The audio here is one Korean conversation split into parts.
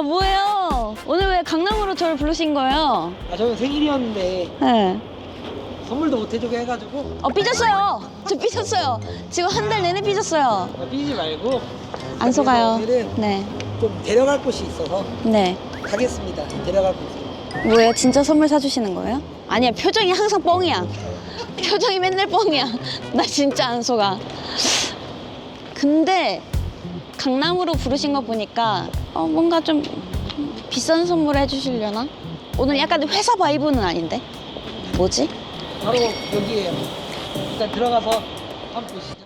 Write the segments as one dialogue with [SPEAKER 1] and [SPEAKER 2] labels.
[SPEAKER 1] 아 뭐예요? 오늘 왜 강남으로 저를 부르신 거예요?
[SPEAKER 2] 아 저는 생일이었는데
[SPEAKER 1] 네.
[SPEAKER 2] 선물도 못 해주게 해가지고
[SPEAKER 1] 어 삐졌어요. 저 삐졌어요. 지금 한 달 내내 삐졌어요.
[SPEAKER 2] 아, 삐지 말고
[SPEAKER 1] 안 속아요.
[SPEAKER 2] 오늘은
[SPEAKER 1] 네.
[SPEAKER 2] 좀 데려갈 곳이 있어서
[SPEAKER 1] 네.
[SPEAKER 2] 가겠습니다. 데려갈 곳.
[SPEAKER 1] 뭐예요? 진짜 선물 사주시는 거예요? 아니야 표정이 항상 뻥이야. 표정이 맨날 뻥이야. 나 진짜 안 속아. 근데 강남으로 부르신 거 보니까 어, 뭔가 좀 비싼 선물 해주시려나? 오늘 약간 회사 바이브는 아닌데? 뭐지?
[SPEAKER 2] 바로 여기에요. 일단 들어가서 한번 보시죠.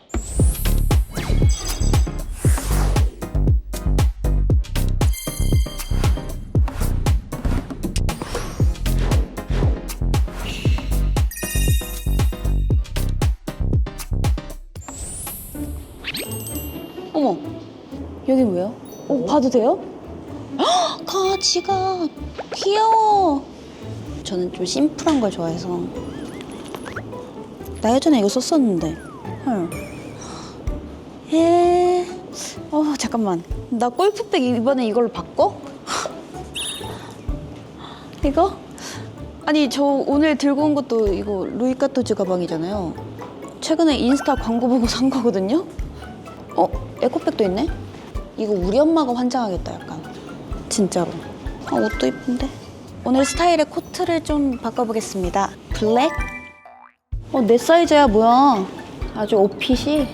[SPEAKER 1] 어, 봐도 돼요? 헉, 가지가 귀여워. 저는 좀 심플한 걸 좋아해서. 나 예전에 이거 썼었는데. 헐. 에, 어 잠깐만. 나 골프백 이번에 이걸로 바꿔? 이거? 아니 저 오늘 들고 온 것도 이거 루이카토즈 가방이잖아요. 최근에 인스타 광고 보고 산 거거든요. 어, 에코백도 있네? 이거 우리 엄마가 환장하겠다, 약간. 진짜로. 아, 옷도 이쁜데? 오늘 스타일의 코트를 좀 바꿔보겠습니다. 블랙? 어, 내 사이즈야, 뭐야. 아주 옷핏이.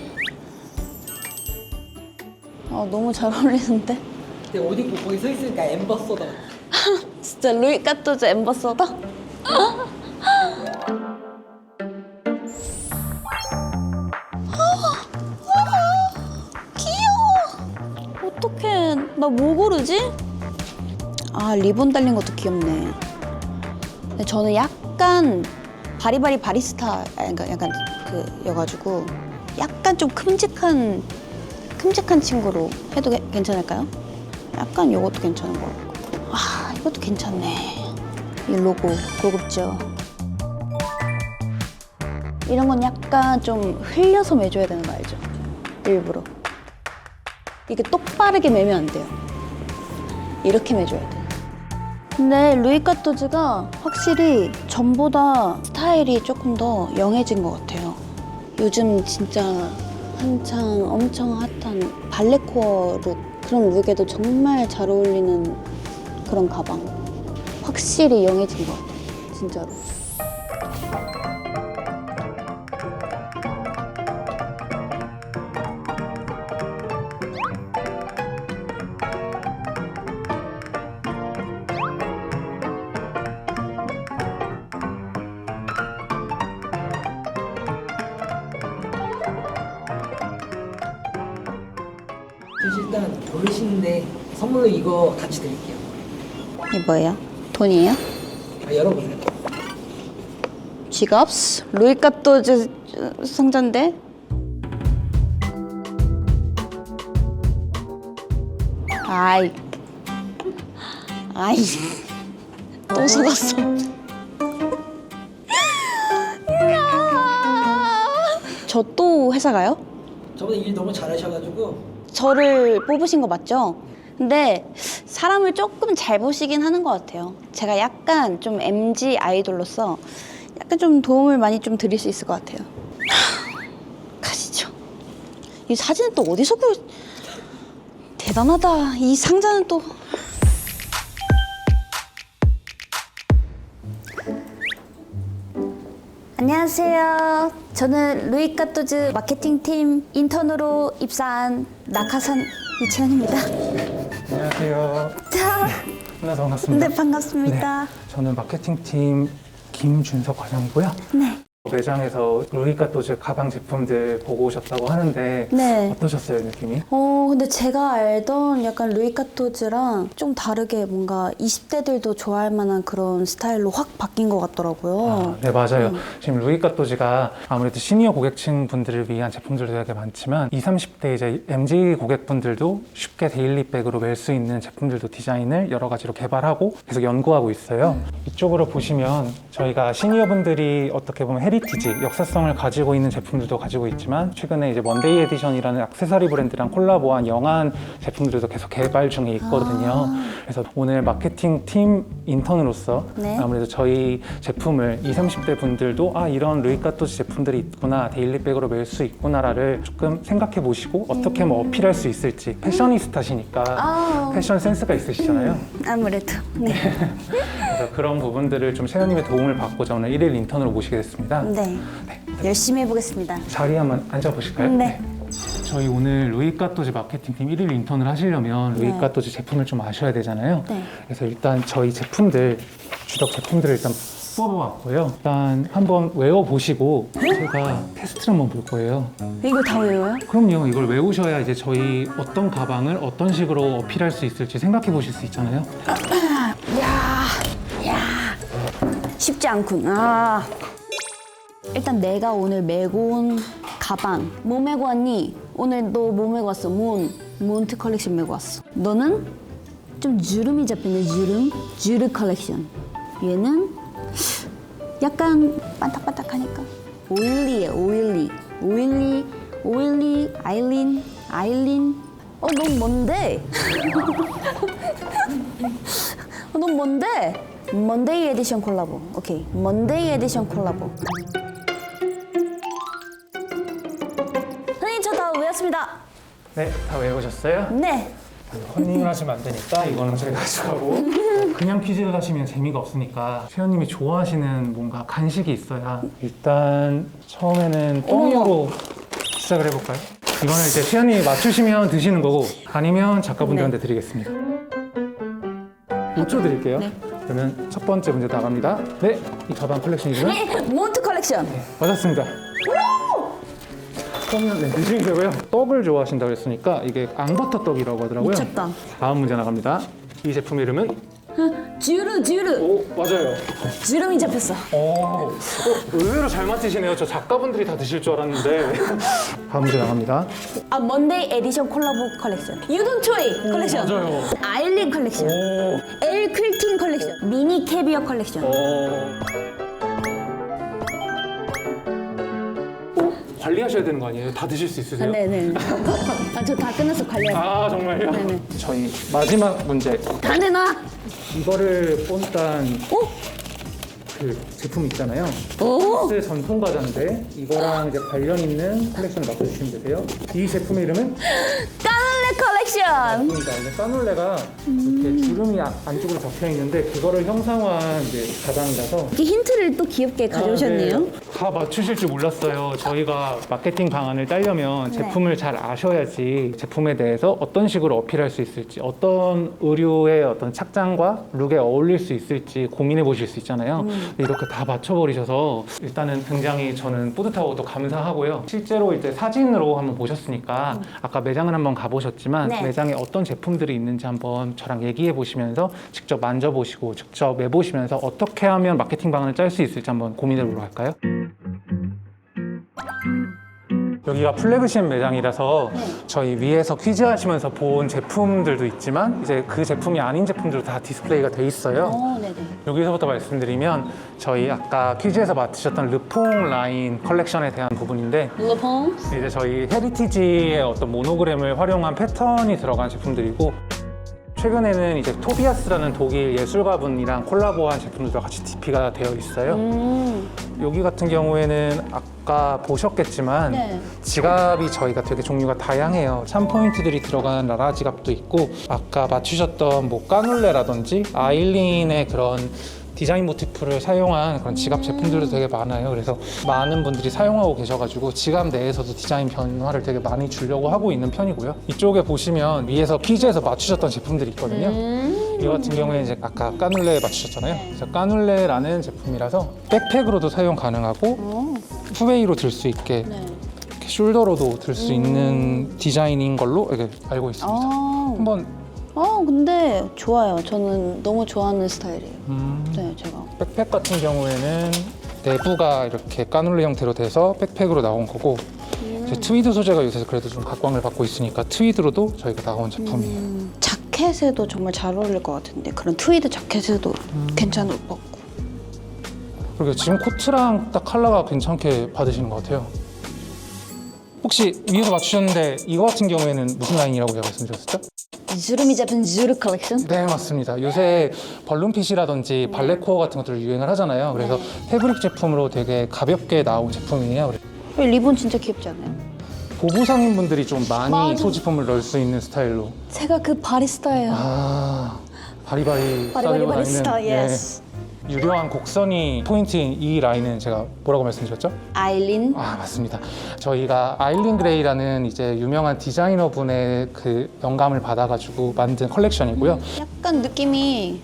[SPEAKER 1] 아, 너무 잘 어울리는데?
[SPEAKER 2] 근데 옷 입고 거기 서 있으니까 엠버서더.
[SPEAKER 1] 진짜 루이 까토즈 엠버서더? 나 뭐 고르지? 아, 리본 달린 것도 귀엽네. 근데 저는 약간 바리바리 바리스타, 아, 그러니까 약간 그, 여가지고 약간 좀 큼직한, 큼직한 친구로 해도 게- 괜찮을까요? 약간 이것도 괜찮은 것 같고. 아, 이것도 괜찮네. 이 로고 고급져. 이런 건 약간 좀 흘려서 매줘야 되는 거 알죠? 일부러. 이게 똑바르게 매면 안 돼요. 이렇게 매줘야 돼. 근데 루이 카토즈가 확실히 전보다 스타일이 조금 더 영해진 것 같아요. 요즘 진짜 한창 엄청 핫한 발레코어 룩 그런 룩에도 정말 잘 어울리는 그런 가방. 확실히 영해진 것 같아요.
[SPEAKER 2] 진짜로. 이거 같이 드릴게요.
[SPEAKER 1] 이게 뭐예요? 돈이에요?
[SPEAKER 2] 아, 열어보세요.
[SPEAKER 1] 지갑? 루이카토즈 상자인데? 아이 아이 또 속았어 저 또 회사 가요?
[SPEAKER 2] 저번에 일 너무 잘하셔가지고
[SPEAKER 1] 저를 뽑으신 거 맞죠? 근데 사람을 조금 잘 보시긴 하는 것 같아요. 제가 약간 좀 MG 아이돌로서 약간 좀 도움을 많이 좀 드릴 수 있을 것 같아요. 하, 가시죠. 이 사진은 또 어디서 구 대단하다. 이 상자는 또 안녕하세요. 저는 루이카토즈 마케팅팀 인턴으로 입사한 낙하산 이채연입니다.
[SPEAKER 3] 안녕하세요.
[SPEAKER 1] 자,
[SPEAKER 3] 만나서 반갑습니다.
[SPEAKER 1] 네 반갑습니다.
[SPEAKER 3] 저는 마케팅팀 김준석 과장이고요.
[SPEAKER 1] 네.
[SPEAKER 3] 매장에서 루이카토즈 가방 제품들 보고 오셨다고 하는데
[SPEAKER 1] 네.
[SPEAKER 3] 어떠셨어요, 느낌이?
[SPEAKER 1] 어, 근데 제가 알던 약간 루이카토즈랑 좀 다르게 뭔가 20대들도 좋아할 만한 그런 스타일로 확 바뀐 것 같더라고요.
[SPEAKER 3] 아, 네, 맞아요.
[SPEAKER 1] 음.
[SPEAKER 3] 지금 루이카토즈가 아무래도 시니어 고객층 분들을 위한 제품들도 되게 많지만 20, 30대 이제 MZ 고객분들도 쉽게 데일리백으로 멜 수 있는 제품들도 디자인을 여러 가지로 개발하고 계속 연구하고 있어요.
[SPEAKER 1] 음.
[SPEAKER 3] 이쪽으로 보시면 저희가 시니어 분들이 어떻게 보면 헤리 티지, 역사성을 가지고 있는 제품들도 가지고 있지만 최근에 이제 먼데이 에디션이라는 액세서리 브랜드랑 콜라보한 영한 제품들도 계속 개발 중에 있거든요. 그래서 오늘 마케팅 팀 인턴으로서
[SPEAKER 1] 네.
[SPEAKER 3] 아무래도 저희 제품을 20, 30대 분들도 아 이런 루이카토지 제품들이 있구나 데일리백으로 매일 수 있구나를 조금 생각해 보시고 어떻게 뭐 어필할 수 있을지 패셔니스타시니까
[SPEAKER 1] 아.
[SPEAKER 3] 패션 센스가 있으시잖아요.
[SPEAKER 1] 아무래도. 네.
[SPEAKER 3] 그래서 그런 부분들을 좀 셰너님의 도움을 받고자 오늘 1일 인턴으로 모시게 됐습니다.
[SPEAKER 1] 네. 열심히 해보겠습니다.
[SPEAKER 3] 자리 한번 앉아보실까요?
[SPEAKER 1] 네.
[SPEAKER 3] 저희 오늘 루이카토지 마케팅팀 1일 인턴을 하시려면
[SPEAKER 1] 네.
[SPEAKER 3] 루이카토지 제품을 좀 아셔야 되잖아요.
[SPEAKER 1] 네.
[SPEAKER 3] 그래서 일단 저희 제품들 주력 제품들을 일단 뽑아왔고요. 일단 한번 외워보시고 제가 테스트를 한번 볼 거예요.
[SPEAKER 1] 이거 다 외워요?
[SPEAKER 3] 그럼요. 이걸 외우셔야 이제 저희 어떤 가방을 어떤 식으로 어필할 수 있을지 생각해 보실 수 있잖아요.
[SPEAKER 1] 쉽지 않군. 아. 일단 내가 오늘 메고 온 가방 뭐 메고 왔니? 오늘 너 뭐 메고 왔어? 문 몬트 컬렉션 메고 왔어. 너는 좀 주름이 잡히는 주름 주르 컬렉션. 얘는 약간 반딱반딱하니까 오일리에 오일리 오일리 오일리 아일린 아일린. 어 너무 뭔데? 어, 너무 뭔데? 먼데이 에디션 콜라보. 오케이. 먼데이 에디션 콜라보. 선생님 저 다 외웠습니다.
[SPEAKER 3] 네, 다 외우셨어요?
[SPEAKER 1] 네.
[SPEAKER 3] 컨닝을 하시면 안 되니까 이거는 제가 가져가고 그냥 퀴즈를 하시면 재미가 없으니까 세연님이 좋아하시는 뭔가 간식이 있어야 일단 처음에는 뻥이로 시작을 해볼까요? 이거는 이제 세연님이 맞추시면 드시는 거고 아니면 작가분들한테 드리겠습니다. 5초 드릴게요.
[SPEAKER 1] 네.
[SPEAKER 3] 그러면 첫 번째 문제 나갑니다. 네, 이 가방 컬렉션 이름은?
[SPEAKER 1] 네, 몬트 컬렉션.
[SPEAKER 3] 맞았습니다. 그러면 네, 드시면 되고요. 떡을 좋아하신다고 했으니까 이게 앙버터 떡이라고 하더라고요.
[SPEAKER 1] 미쳤다.
[SPEAKER 3] 다음 문제 나갑니다. 이 제품 이름은?
[SPEAKER 1] 주르 주르.
[SPEAKER 3] 오 맞아요.
[SPEAKER 1] 주름이 잡혔어.
[SPEAKER 3] 어, 어, 의외로 잘 맞히시네요. 저 작가분들이 다 드실 줄 알았는데. 다음 문제 나갑니다.
[SPEAKER 1] 아 먼데이 에디션 콜라보 컬렉션. 유돈초이 컬렉션.
[SPEAKER 3] 맞아요.
[SPEAKER 1] 아일린 컬렉션.
[SPEAKER 3] 오,
[SPEAKER 1] 엘 퀼팅 컬렉션. 미니 캐비어 컬렉션.
[SPEAKER 3] 어. 관리하셔야 되는 거 아니에요? 다 드실 수
[SPEAKER 1] 아,
[SPEAKER 3] 있으세요?
[SPEAKER 1] 네네. 아, 저 다 끝났어 관련.
[SPEAKER 3] 아 정말요?
[SPEAKER 1] 네네.
[SPEAKER 3] 저희 마지막 문제.
[SPEAKER 1] 다 내놔.
[SPEAKER 3] 이거를 본딴
[SPEAKER 1] 오,
[SPEAKER 3] 그 제품 있잖아요.
[SPEAKER 1] 오.
[SPEAKER 3] 프랑스 전통 과자인데 이거랑 이제 관련 있는 컬렉션을 맞춰주시면 되세요. 이 제품의 이름은
[SPEAKER 1] 까 놀레 컬렉션.
[SPEAKER 3] 그러니까 원래 까놀레가 이렇게 주름이 안- 안쪽으로 접혀 있는데 그거를 형상화한 이제 가방이라서
[SPEAKER 1] 이렇게 힌트를 또 귀엽게 가져오셨네요.
[SPEAKER 3] 아, 네. 다 맞추실 줄 몰랐어요. 저희가 마케팅 방안을 짜려면
[SPEAKER 1] 네.
[SPEAKER 3] 제품을 잘 아셔야지 제품에 대해서 어떤 식으로 어필할 수 있을지, 어떤 의류의 어떤 착장과 룩에 어울릴 수 있을지 고민해 보실 수 있잖아요.
[SPEAKER 1] 음.
[SPEAKER 3] 근데 이렇게 다 맞춰버리셔서 일단은 굉장히 저는 뿌듯하고 또 감사하고요. 실제로 이제 사진으로 한번 보셨으니까 아까 매장을 한번 가보셨지만
[SPEAKER 1] 음. 네.
[SPEAKER 3] 매장에 어떤 제품들이 있는지 한번 저랑 얘기해 보시면서 직접 만져보시고 직접 매보시면서 어떻게 하면 마케팅 방안을 짤 수 있을지 한번 고민해 보러 갈까요? 여기가 플래그십 매장이라서 저희 위에서 퀴즈 하시면서 본 제품들도 있지만 이제 그 제품이 아닌 제품들도 다 디스플레이가 돼 있어요.
[SPEAKER 1] 어, 네네.
[SPEAKER 3] 여기서부터 말씀드리면 저희 아까 퀴즈에서 맡으셨던 르퐁 라인 컬렉션에 대한 부분인데
[SPEAKER 1] 루퐁.
[SPEAKER 3] 이제 저희 헤리티지의 어떤 모노그램을 활용한 패턴이 들어간 제품들이고 최근에는 이제 토비아스라는 독일 예술가분이랑 콜라보한 제품들과 같이 DP가 되어 있어요.
[SPEAKER 1] 음.
[SPEAKER 3] 여기 같은 경우에는 아까 보셨겠지만
[SPEAKER 1] 네.
[SPEAKER 3] 지갑이 저희가 되게 종류가 다양해요. 3포인트들이 들어간 라라 지갑도 있고 아까 맞추셨던 뭐 까눌레라든지 아일린의 그런 디자인 모티프를 사용한 그런 지갑 제품들도 되게 많아요. 그래서 많은 분들이 사용하고 계셔가지고 지갑 내에서도 디자인 변화를 되게 많이 주려고 하고 있는 편이고요. 이쪽에 보시면 위에서 퀴즈에서 맞추셨던 제품들이 있거든요.
[SPEAKER 1] 음.
[SPEAKER 3] 이 같은 경우에 이제 아까 까눌레 맞추셨잖아요. 그래서 까눌레라는 제품이라서 백팩으로도 사용 가능하고
[SPEAKER 1] 어,
[SPEAKER 3] 후웨이로 들 수 있게
[SPEAKER 1] 네.
[SPEAKER 3] 숄더로도 들 수 있는 디자인인 걸로 알고 있습니다.
[SPEAKER 1] 어.
[SPEAKER 3] 한번
[SPEAKER 1] 어, 근데 좋아요. 저는 너무 좋아하는 스타일이에요.
[SPEAKER 3] 음,
[SPEAKER 1] 네, 제가.
[SPEAKER 3] 백팩 같은 경우에는 내부가 이렇게 까눌레 형태로 돼서 백팩으로 나온 거고 이제 트위드 소재가 요새 그래도 좀 각광을 받고 있으니까 트위드로도 저희가 나온 제품이에요.
[SPEAKER 1] 음, 자켓에도 정말 잘 어울릴 것 같은데 그런 트위드 자켓에도 괜찮을 것 같고.
[SPEAKER 3] 그리고 지금 코트랑 딱 컬러가 괜찮게 받으시는 것 같아요. 혹시 위에서 맞추셨는데 이거 같은 경우에는 무슨 라인이라고 제가 말씀드렸었죠?
[SPEAKER 1] 주름이 잡힌 주르 컬렉션?
[SPEAKER 3] 네 맞습니다. 요새 벌룬핏이라든지 발레코어 같은 것들 유행을 하잖아요. 그래서 패브릭 제품으로 되게 가볍게 나온 제품이에요.
[SPEAKER 1] 이 리본 진짜 귀엽지 않나요?
[SPEAKER 3] 보부 상인 분들이 좀 많이
[SPEAKER 1] 맞아.
[SPEAKER 3] 소지품을 넣을 수 있는 스타일로.
[SPEAKER 1] 제가 그 바리스타예요.
[SPEAKER 3] 아 바리바리
[SPEAKER 1] 바리바리
[SPEAKER 3] 스타일로
[SPEAKER 1] 바리스타,
[SPEAKER 3] 다니는, 네.
[SPEAKER 1] 예스.
[SPEAKER 3] 유려한 곡선이 포인트인 이 라인은 제가 뭐라고 말씀드렸죠?
[SPEAKER 1] 아일린.
[SPEAKER 3] 아 맞습니다. 저희가 아일린 그레이라는 이제 유명한 디자이너 분의 그 영감을 받아가지고 만든 컬렉션이고요.
[SPEAKER 1] 약간 느낌이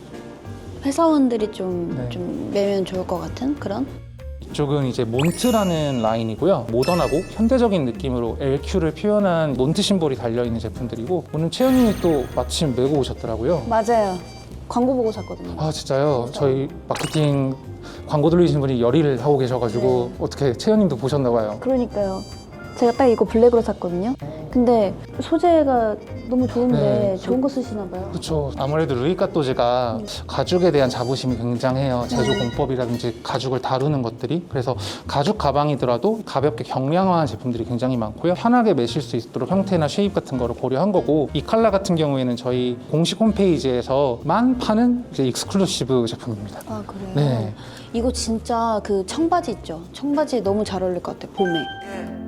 [SPEAKER 1] 회사원들이 좀,
[SPEAKER 3] 네.
[SPEAKER 1] 좀 매면 좋을 것 같은 그런?
[SPEAKER 3] 이쪽은 이제 몬트라는 라인이고요. 모던하고 현대적인 느낌으로 LQ를 표현한 몬트 심볼이 달려 있는 제품들이고 오늘 채연님이 또 마침 메고 오셨더라고요.
[SPEAKER 1] 맞아요. 광고 보고 샀거든요.
[SPEAKER 3] 아 진짜요? 저희 마케팅 광고 돌리시는 분이 열의를 하고 계셔가지고
[SPEAKER 1] 네.
[SPEAKER 3] 어떻게 채연님도 보셨나 봐요.
[SPEAKER 1] 그러니까요. 제가 딱 이거 블랙으로 샀거든요. 근데 소재가 너무 좋은데
[SPEAKER 3] 네,
[SPEAKER 1] 좋은 거 쓰시나 봐요.
[SPEAKER 3] 그렇죠. 아무래도 루이 까또즈가 가죽에 대한 자부심이 굉장해요. 제조
[SPEAKER 1] 네.
[SPEAKER 3] 공법이라든지 가죽을 다루는 것들이. 그래서 가죽 가방이더라도 가볍게 경량화한 제품들이 굉장히 많고요. 편하게 매실 수 있도록 형태나 쉐입 같은 거를 고려한 거고 이 칼라 같은 경우에는 저희 공식 홈페이지에서만 파는 이제 익스클루시브 제품입니다.
[SPEAKER 1] 아 그래요?
[SPEAKER 3] 네.
[SPEAKER 1] 이거 진짜 그 청바지 있죠? 청바지에 너무 잘 어울릴 것 같아요. 봄에.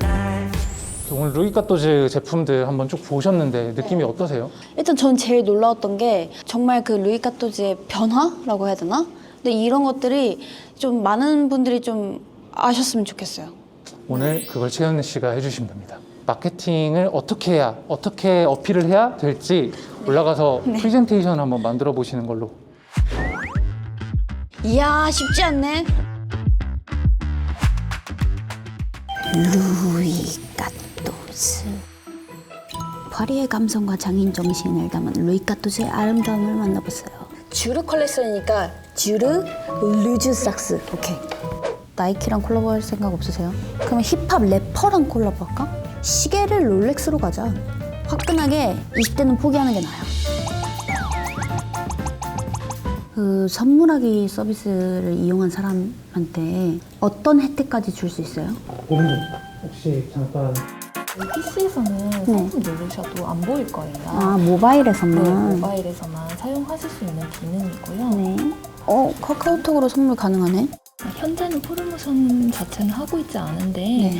[SPEAKER 4] Life.
[SPEAKER 3] 오늘 루이 까또즈 제품들 한번 쭉 보셨는데 느낌이 어떠세요?
[SPEAKER 1] 일단 전 제일 놀라웠던 게 정말 그 루이 카토즈의 변화라고 해야 되나? 근데 이런 것들이 좀 많은 분들이 좀 아셨으면 좋겠어요.
[SPEAKER 3] 오늘 그걸 채연 씨가 해주시면 됩니다. 마케팅을 어떻게 해야, 어떻게 어필을 해야 될지 올라가서 프레젠테이션 한번 만들어 보시는 걸로.
[SPEAKER 1] 이야 쉽지 않네. 루이 카토즈 파리의 감성과 장인 정신을 담은 루이 카토즈의 아름다움을 만나보세요. 주르 컬렉션이니까 주르 루즈 삭스 오케이. 나이키랑 콜라보 할 생각 없으세요? 그러면 힙합 래퍼랑 콜라보 할까? 시계를 롤렉스로 가자. 화끈하게 20대는 포기하는 게 나아요. 그 선물하기 서비스를 이용한 사람한테 어떤 혜택까지 줄 수 있어요?
[SPEAKER 3] 고객님, 혹시 잠깐
[SPEAKER 5] PC에서는 상품 누르셔도 안 보일 거예요.
[SPEAKER 1] 아
[SPEAKER 5] 네,
[SPEAKER 1] 모바일에서만.
[SPEAKER 5] 모바일에서만 사용하실 수 있는 기능이고요.
[SPEAKER 1] 네. 어 카카오톡으로 선물 가능하네.
[SPEAKER 5] 현재는 프로모션 자체는 하고 있지 않은데
[SPEAKER 1] 네.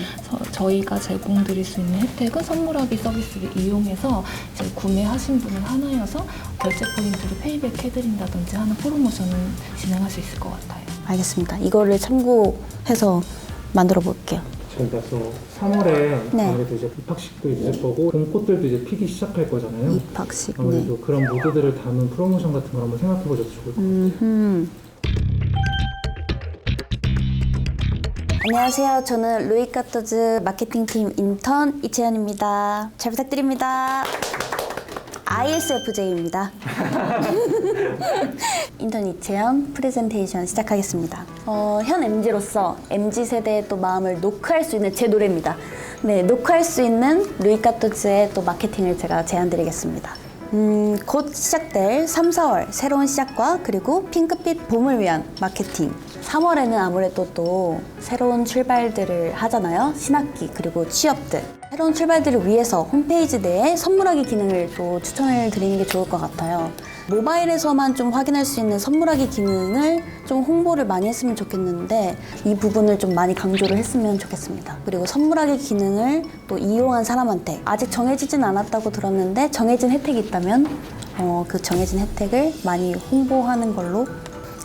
[SPEAKER 5] 저, 희가 제공드릴 수 있는 혜택은 선물하기 서비스를 이용해서 이제 구매하신 분을 하나여서 결제 포인트를 페이백 해드린다든지 하는 프로모션을 진행할 수 있을 것 같아요.
[SPEAKER 1] 알겠습니다. 이거를 참고해서 만들어 볼게요.
[SPEAKER 3] 저희가 또 3월에
[SPEAKER 1] 네.
[SPEAKER 3] 아무래도 이제 입학식도 있을 거고 봄꽃들도 이제 피기 시작할 거잖아요.
[SPEAKER 1] 입학식. 네.
[SPEAKER 3] 아무래도 그런 무드들을 담은 프로모션 같은 걸 한번 생각해 보셔도 좋을 것 같아요.
[SPEAKER 1] 음흠. 안녕하세요. 저는 루이 카토즈 마케팅팀 인턴 이채연입니다. 잘 부탁드립니다. ISFJ입니다. 인턴 이채연 프레젠테이션 시작하겠습니다. 어, 현 MG로서 MG 세대의 또 마음을 노크할 수 있는 제 노래입니다. 네, 노크할 수 있는 루이 카토즈의 또 마케팅을 제가 제안드리겠습니다. 음, 곧 시작될 3, 4월 새로운 시작과 그리고 핑크빛 봄을 위한 마케팅. 3월에는 아무래도 또 새로운 출발들을 하잖아요. 신학기 그리고 취업들. 새로운 출발들을 위해서 홈페이지 내에 선물하기 기능을 또 추천을 드리는 게 좋을 것 같아요. 모바일에서만 좀 확인할 수 있는 선물하기 기능을 좀 홍보를 많이 했으면 좋겠는데 이 부분을 좀 많이 강조를 했으면 좋겠습니다. 그리고 선물하기 기능을 또 이용한 사람한테 아직 정해지진 않았다고 들었는데 정해진 혜택이 있다면 어, 그 정해진 혜택을 많이 홍보하는 걸로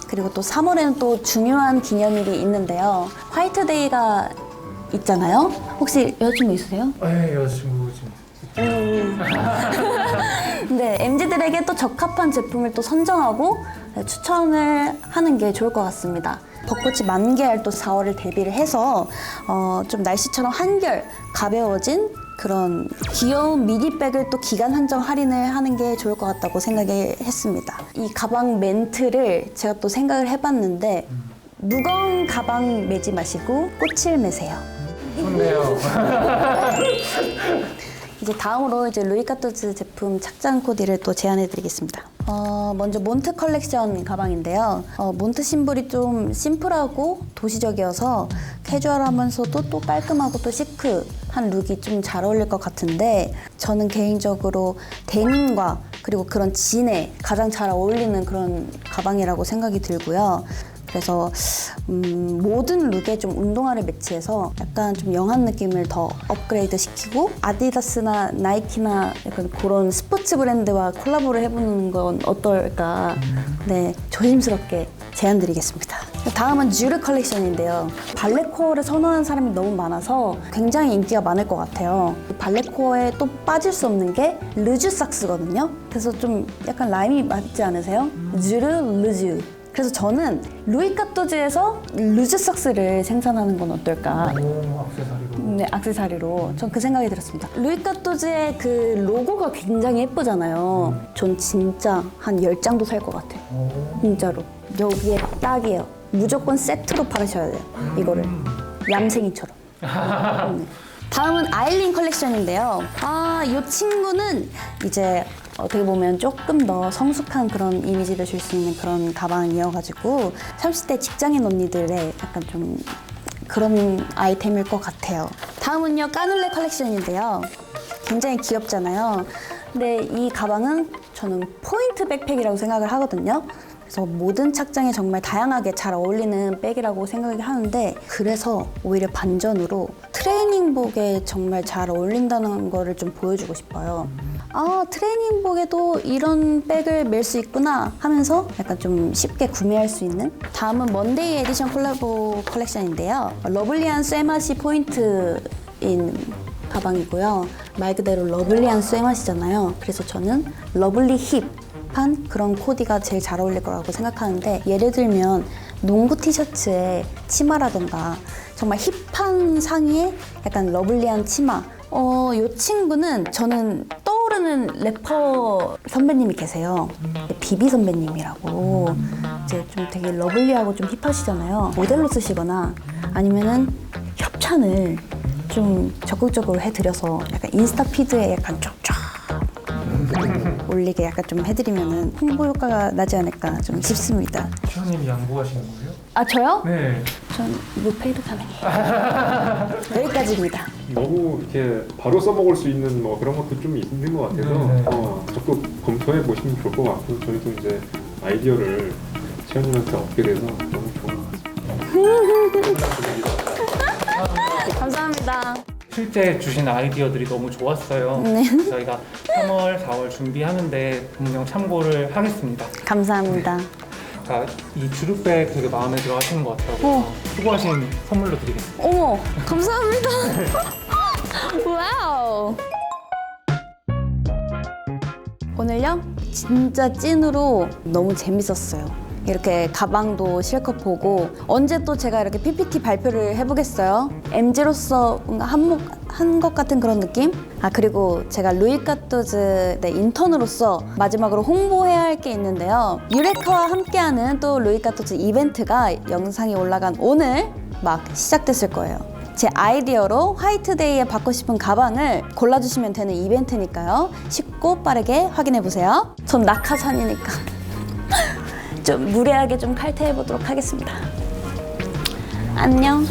[SPEAKER 1] 그리고 또 3월에는 또 중요한 기념일이 있는데요. 화이트데이가 있잖아요. 혹시 여자친구 있으세요?
[SPEAKER 3] 네, 여자친구 지금
[SPEAKER 1] 네, MZ들에게 또 적합한 제품을 또 선정하고 추천을 하는 게 좋을 것 같습니다. 벚꽃이 만개할 또 4월을 대비를 해서 어, 좀 날씨처럼 한결 가벼워진 그런 귀여운 미니백을 또 기간 한정 할인을 하는 게 좋을 것 같다고 생각했습니다. 이 가방 멘트를 제가 또 생각을 해봤는데 무거운 가방 매지 마시고 꽃을 매세요.
[SPEAKER 3] 좋네요.
[SPEAKER 1] 이제 다음으로 이제 루이카토즈 제품 착장 코디를 또 제안해드리겠습니다. 어, 먼저 몬트 컬렉션 가방인데요. 어, 몬트 심볼이 좀 심플하고 도시적이어서 캐주얼하면서도 또 깔끔하고 또 시크한 룩이 좀 잘 어울릴 것 같은데 저는 개인적으로 데님과 그리고 그런 진에 가장 잘 어울리는 그런 가방이라고 생각이 들고요. 그래서 음, 모든 룩에 좀 운동화를 매치해서 약간 좀 영한 느낌을 더 업그레이드 시키고 아디다스나 나이키나 약간 그런 스포츠 브랜드와 콜라보를 해보는 건 어떨까 네 조심스럽게 제안드리겠습니다. 다음은 주르 컬렉션인데요. 발레코어를 선호하는 사람이 너무 많아서 굉장히 인기가 많을 것 같아요. 발레코어에 또 빠질 수 없는 게 르즈 삭스거든요. 그래서 좀 약간 라임이 맞지 않으세요? 주르 르즈. 그래서 저는 루이 카토즈에서 루즈 삭스를 생산하는 건 어떨까?
[SPEAKER 3] 오, 악세사리로.
[SPEAKER 1] 네, 악세사리로. 전 그 생각이 들었습니다. 루이 카토즈의 그 로고가 굉장히 예쁘잖아요. 전 진짜 한 10장도 살 것 같아요. 진짜로. 여기에 딱이에요. 무조건 세트로 팔으셔야 돼요. 이거를. 얌생이처럼. 네. 다음은 아일린 컬렉션인데요. 아, 이 친구는 이제 어떻게 보면 조금 더 성숙한 그런 이미지를 줄 수 있는 그런 가방이어가지고 30대 직장인 언니들의 약간 좀 그런 아이템일 것 같아요. 다음은요, 까눌레 컬렉션인데요. 굉장히 귀엽잖아요. 근데 이 가방은 저는 포인트 백팩이라고 생각을 하거든요. 그래서 모든 착장에 정말 다양하게 잘 어울리는 백이라고 생각을 하는데 그래서 오히려 반전으로 트레이닝복에 정말 잘 어울린다는 거를 좀 보여주고 싶어요. 아 트레이닝복에도 이런 백을 멜 수 있구나 하면서 약간 좀 쉽게 구매할 수 있는 다음은 먼데이 에디션 콜라보 컬렉션인데요. 러블리한 쇠맛이 포인트인 가방이고요. 말 그대로 러블리한 쇠맛이잖아요. 그래서 저는 러블리 힙한 그런 코디가 제일 잘 어울릴 거라고 생각하는데 예를 들면 농구 티셔츠에 치마라던가 정말 힙한 상의에 약간 러블리한 치마 어, 이 친구는 저는 떠오르는 래퍼 선배님이 계세요. 비비 선배님이라고 이제 좀 되게 러블리하고 좀 힙하시잖아요. 모델로 쓰시거나 아니면은 협찬을 좀 적극적으로 해드려서 약간 인스타 피드에 약간 쫙쫙 올리게 약간 좀 해드리면은 홍보 효과가 나지 않을까 좀 싶습니다.
[SPEAKER 3] 추현님이 양보하시는 거예요?
[SPEAKER 1] 아 저요?
[SPEAKER 3] 네.
[SPEAKER 1] 전 무페이드 가능해요. 여기까지입니다.
[SPEAKER 6] 너무 이렇게 바로 써먹을 수 있는 뭐 그런 것도 좀 있는 것 같아서
[SPEAKER 3] 네.
[SPEAKER 6] 어, 적극 검토해 보시면 좋을 것 같고 저희도 이제 아이디어를 채연님한테 얻게 돼서 너무 좋은 것 같습니다.
[SPEAKER 1] 감사합니다.
[SPEAKER 3] 실제 주신 아이디어들이 너무 좋았어요.
[SPEAKER 1] 네.
[SPEAKER 3] 저희가 3월, 4월 준비하는데 분명 참고를 하겠습니다.
[SPEAKER 1] 감사합니다.
[SPEAKER 3] 자, 이 주룩백 되게 마음에 들어 하시는 것 같아요.
[SPEAKER 1] 어.
[SPEAKER 3] 수고하신 선물로 드리겠습니다.
[SPEAKER 1] 어머, 감사합니다. 와우. 오늘요? 진짜 찐으로 너무 재밌었어요. 이렇게 가방도 실컷 보고 언제 또 제가 이렇게 PPT 발표를 해보겠어요. MG로서 뭔가 한몫 한것 같은 그런 느낌? 아 그리고 제가 루이 카토즈 네, 인턴으로서 마지막으로 홍보해야 할 게 있는데요. 유레카와 함께하는 또 루이 카토즈 이벤트가 영상이 올라간 오늘 막 시작됐을 거예요. 제 아이디어로 화이트데이에 받고 싶은 가방을 골라주시면 되는 이벤트니까요. 쉽고 빠르게 확인해 보세요. 전 낙하산이니까 좀 무례하게 좀 칼퇴해 보도록 하겠습니다. 안녕.